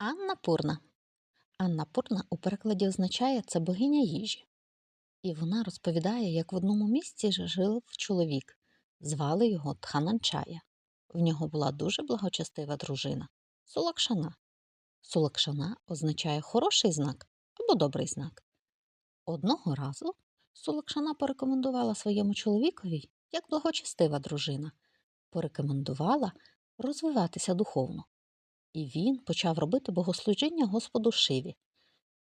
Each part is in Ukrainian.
Анна Пурна. Анна Пурна у перекладі означає це богиня їжі. І вона розповідає, як в одному місці жив чоловік. Звали його Тхананчая. В нього була дуже благочестива дружина Сулакшана. Сулакшана означає хороший знак або добрий знак. Одного разу Сулакшана порекомендувала своєму чоловікові, як благочестива дружина, порекомендувала розвиватися духовно. І він почав робити богослужіння Господу Шиві,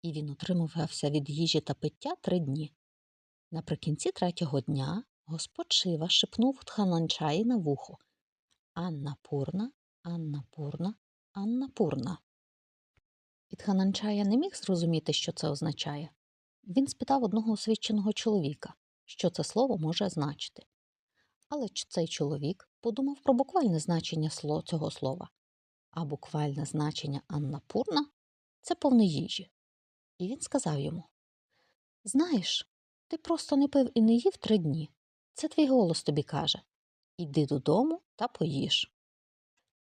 і він утримувався від їжі та пиття три дні. Наприкінці третього дня Господь Шива шепнув Тхананчаї на вухо Анна Пурна, Анна Пурна, Анна Пурна. І Тхананчая не міг зрозуміти, що це означає. Він спитав одного освіченого чоловіка, що це слово може значити. Але цей чоловік подумав про буквальне значення цього слова а буквальне значення Аннапурна це повне їжі. І він сказав йому Знаєш, ти просто не пив і не їв три дні. Це твій голос тобі каже Іди додому та поїж.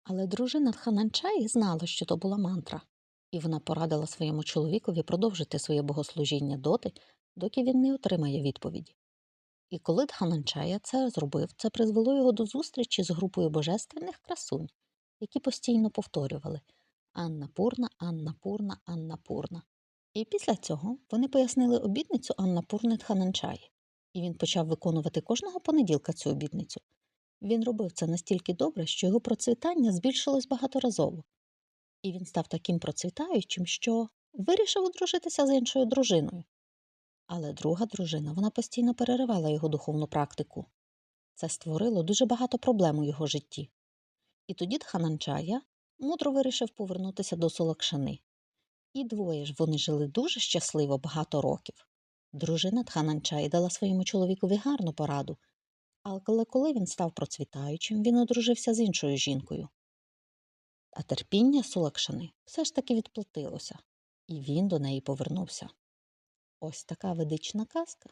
Але дружина Тхананчаї знала, що то була мантра, і вона порадила своєму чоловікові продовжити своє богослужіння доти, доки він не отримає відповіді. І коли Дхананчая це зробив, це призвело його до зустрічі з групою божественних красунь, які постійно повторювали Анна Пурна, Анна Пурна, Анна Пурна. І після цього вони пояснили обітницю Анна Пурни Тхананчаї, і він почав виконувати кожного понеділка цю обітницю. Він робив це настільки добре, що його процвітання збільшилось багаторазово. І він став таким процвітаючим, що вирішив одружитися з іншою дружиною. Але друга дружина вона постійно переривала його духовну практику. Це створило дуже багато проблем у його житті. І тоді Дхананчая мудро вирішив повернутися до Солокшани. І двоє ж вони жили дуже щасливо багато років. Дружина Дхананчаї дала своєму чоловікові гарну пораду, але коли він став процвітаючим, він одружився з іншою жінкою. А терпіння Сулакшани все ж таки відплатилося, і він до неї повернувся. Ось така ведична казка.